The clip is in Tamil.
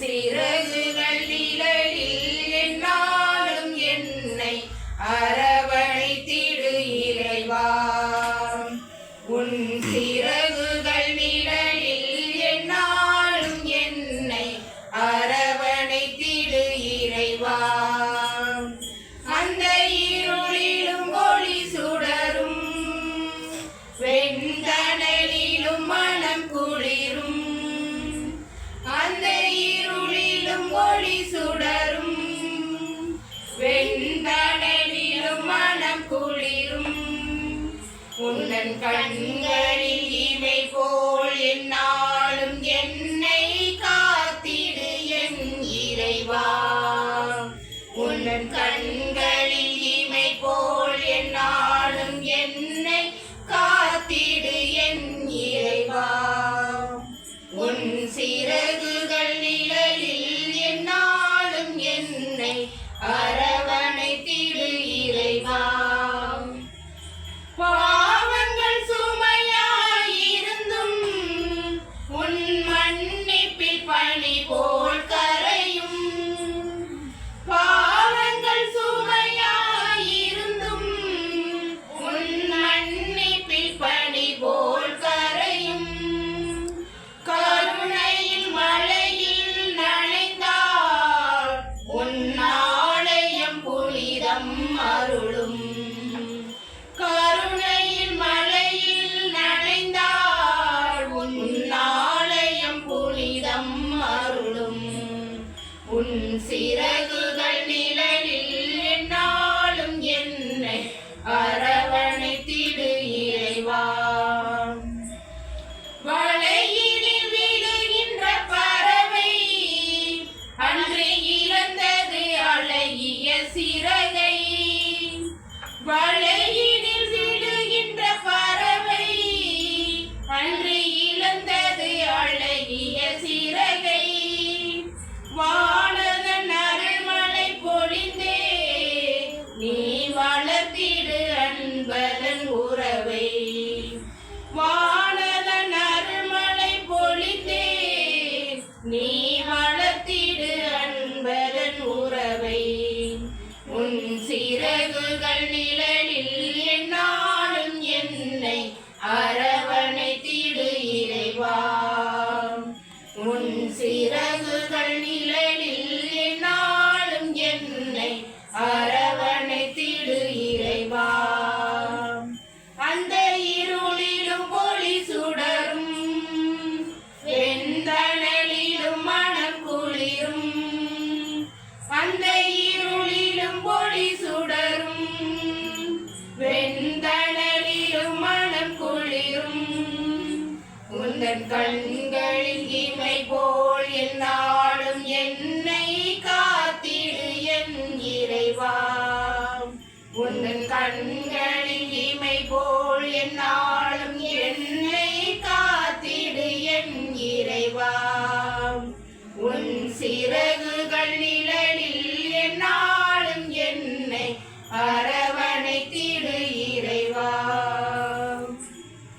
சிறகுகள் உன்னன் கண்களில் இமை போல் என்னாலும் என்னை காத்திடு என் இறைவா. உன்னன் கண்களில் இமை போல் என்னாலும் என்னை காத்திடு என் இறைவா. உன் சிறகுகள் நிழலில் என்னாலும் என்னை அரவணைத்திடு சிறகுகள் நிழலில் என்னாலும் என்னை அரவணைத்திடு இறைவா. வலையினில் விழுகின்ற பறவை அன்று இழந்தது அழகிய சிறகை. வலையினில் சிறகுகள் நிழலில் என்னாலும் என்னை அரவணை திடு இறைவா. உன் சிறகுகள் நிழல் உந்தன் கண்களில் இமை போல் என்னாடும் என்னை காத்திடு என் இறைவா. உந்தன் கண்கள்